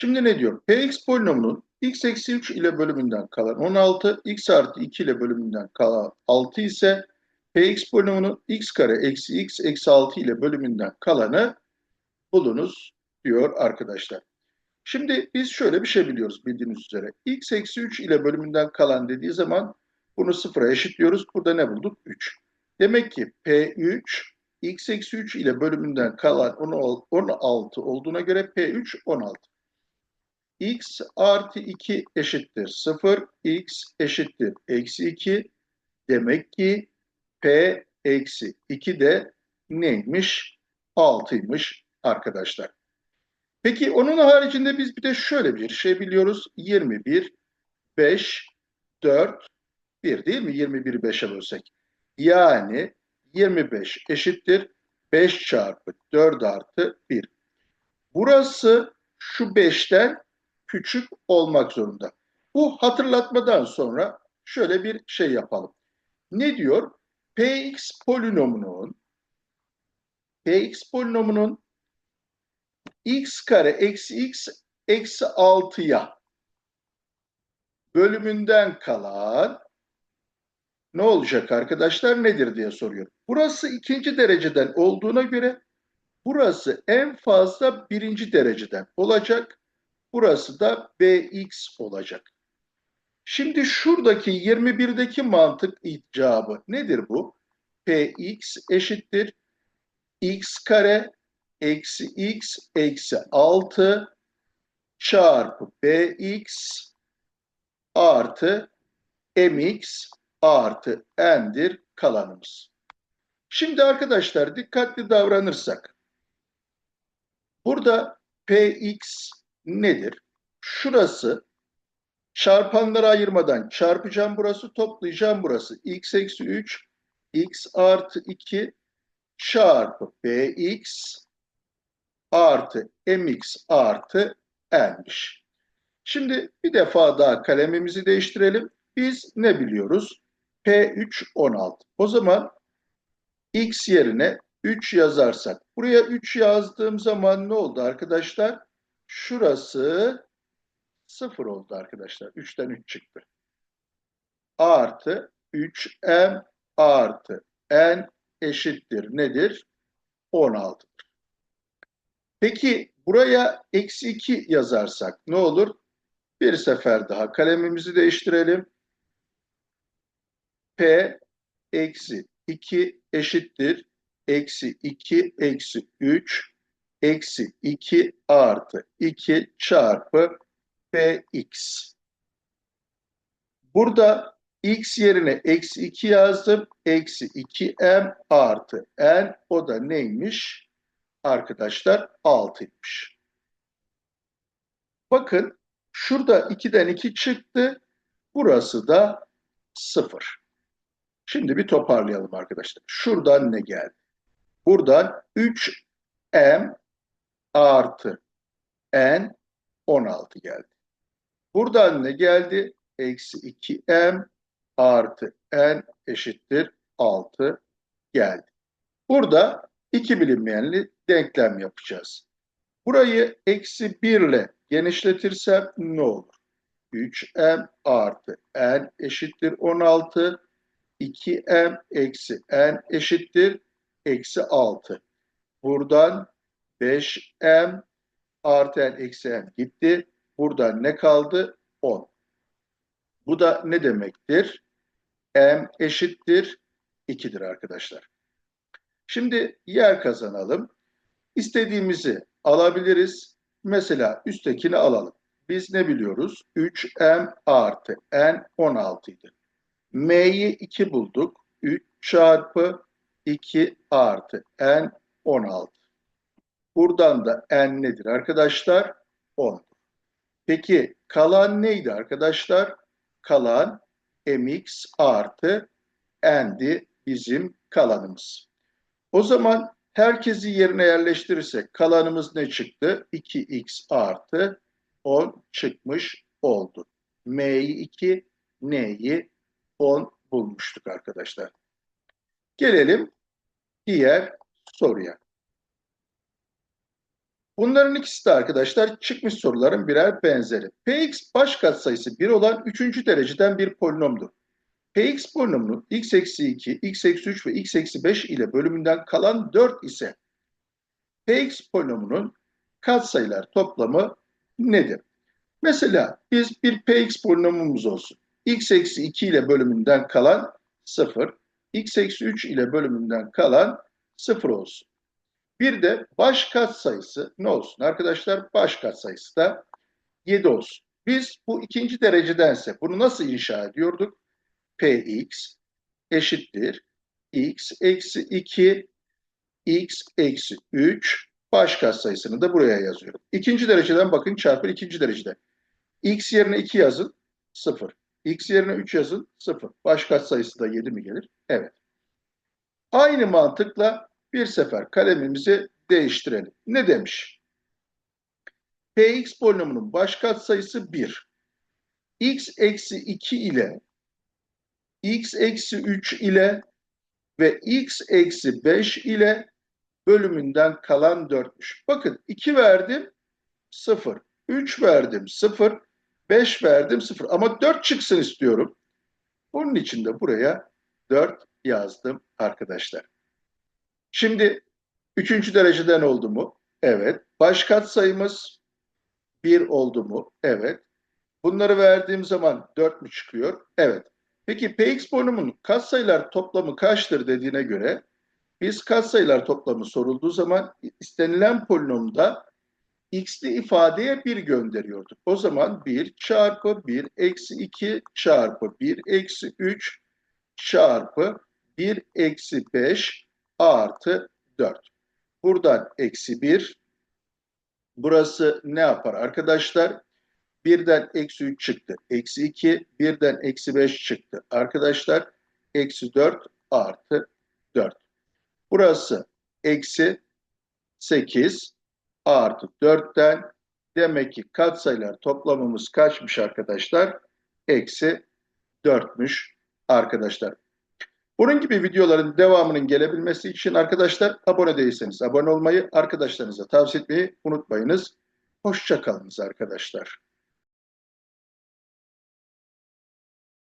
Şimdi ne diyor? Px polinomunun x eksi 3 ile bölümünden kalan 16, x artı 2 ile bölümünden kalan 6 ise Px polinomunun x kare eksi x eksi 6 ile bölümünden kalanı bulunuz diyor arkadaşlar. Şimdi biz şöyle bir şey biliyoruz bildiğiniz üzere. x eksi 3 ile bölümünden kalan dediği zaman bunu sıfıra eşitliyoruz. Burada ne bulduk? 3. Demek ki P3 x eksi 3 ile bölümünden kalan 16 olduğuna göre P3 16. x artı 2 eşittir 0, x eşittir eksi 2. Demek ki P eksi 2 de neymiş? 6'ymış arkadaşlar. Peki onun haricinde biz bir de şöyle bir şey biliyoruz. 21, 5, 4, 1 değil mi? 21'i 5'e bölsek. Yani 25 eşittir 5 çarpı 4 artı 1. Burası şu 5'ten küçük olmak zorunda. Bu hatırlatmadan sonra şöyle bir şey yapalım. Ne diyor? Px polinomunun Px polinomunun x kare eksi x eksi 6'ya bölümünden kalan ne olacak arkadaşlar nedir diye soruyor. Burası ikinci dereceden olduğuna göre burası en fazla birinci dereceden olacak. Burası da bx olacak. Şimdi şuradaki 21'deki mantık icabı nedir bu? px eşittir x kare eksi x eksi 6 çarpı bx artı mx artı n'dir kalanımız. Şimdi arkadaşlar dikkatli davranırsak burada px nedir? Şurası çarpanları ayırmadan çarpacağım burası toplayacağım burası. x eksi 3 x artı 2 çarpı bx artı mx artı n'miş. Şimdi bir defa daha kalemimizi değiştirelim. Biz ne biliyoruz? P3 16. O zaman x yerine 3 yazarsak. Buraya 3 yazdığım zaman ne oldu arkadaşlar? Şurası 0 oldu arkadaşlar. 3'ten 3 çıktı. Artı 3m artı n eşittir nedir? 16'dır. Peki buraya eksi 2 yazarsak ne olur? Bir sefer daha kalemimizi değiştirelim. P eksi 2 eşittir. Eksi 2 eksi 3 eksi 2 artı 2 çarpı Px. Burada x yerine eksi 2 yazdım. Eksi 2m artı n o da neymiş? Arkadaşlar 6'ymış. Bakın şurada 2'den 2 çıktı. Burası da 0. Şimdi bir toparlayalım arkadaşlar. Şuradan ne geldi? Buradan 3m artı n 16 geldi. Buradan ne geldi? Eksi 2m artı n eşittir 6 geldi. Burada iki bilinmeyenli denklem yapacağız. Burayı eksi 1 ile genişletirsem ne olur? 3m artı n eşittir 16. 2m eksi n eşittir eksi 6. Buradan 5m artı n eksi n gitti. Buradan ne kaldı? 10. Bu da ne demektir? M eşittir 2'dir arkadaşlar. Şimdi yer kazanalım. İstediğimizi alabiliriz. Mesela üsttekini alalım. Biz ne biliyoruz? 3m artı n 16 idi. m'yi 2 bulduk. 3 çarpı 2 artı n 16. Buradan da n nedir arkadaşlar? 10. Peki kalan neydi arkadaşlar? Kalan mx artı n'di bizim kalanımız. O zaman herkesi yerine yerleştirirsek kalanımız ne çıktı? 2x artı 10 çıkmış oldu. M'yi 2, N'yi 10 bulmuştuk arkadaşlar. Gelelim diğer soruya. Bunların ikisi de arkadaşlar çıkmış soruların birer benzeri. Px baş katsayısı 1 olan 3. dereceden bir polinomdur. Px polinomunun x eksi 2, x eksi 3 ve x eksi 5 ile bölümünden kalan 4 ise Px polinomunun katsayılar toplamı nedir? Mesela biz bir Px polinomumuz olsun. x eksi 2 ile bölümünden kalan 0, x eksi 3 ile bölümünden kalan 0 olsun. Bir de baş katsayısı ne olsun? Arkadaşlar baş katsayısı da 7 olsun. Biz bu ikinci derecedense bunu nasıl inşa ediyorduk? Px eşittir x eksi 2 x eksi 3 baş katsayısını da buraya yazıyorum. İkinci dereceden bakın çarpı ikinci derecede. x yerine 2 yazın 0. x yerine 3 yazın 0. Baş katsayısı da 7 mi gelir? Evet. Aynı mantıkla bir sefer kalemimizi değiştirelim. Ne demiş? Px polinomunun baş katsayısı 1. x eksi 2 ile x eksi 3 ile ve x eksi 5 ile bölümünden kalan 4'müş. Bakın 2 verdim 0, 3 verdim 0, 5 verdim 0 ama 4 çıksın istiyorum. Bunun için de buraya 4 yazdım arkadaşlar. Şimdi üçüncü dereceden oldu mu? Evet. Baş katsayımız 1 oldu mu? Evet. Bunları verdiğim zaman 4 mü çıkıyor? Evet. Peki Px polinomunun katsayılar toplamı kaçtır dediğine göre biz katsayılar toplamı sorulduğu zaman istenilen polinomda x'li ifadeye 1 gönderiyorduk. O zaman 1 çarpı 1 eksi 2 çarpı 1 eksi 3 çarpı 1 eksi 5 artı 4. Buradan eksi 1. Burası ne yapar arkadaşlar? Birden eksi 3 çıktı. Eksi 2. Birden eksi 5 çıktı. Arkadaşlar eksi 4 artı 4. Burası eksi 8 artı 4'ten demek ki katsayılar toplamımız kaçmış arkadaşlar? Eksi 4'müş arkadaşlar. Bunun gibi videoların devamının gelebilmesi için arkadaşlar abone değilseniz abone olmayı, arkadaşlarınıza tavsiye etmeyi unutmayınız. Hoşçakalınız arkadaşlar.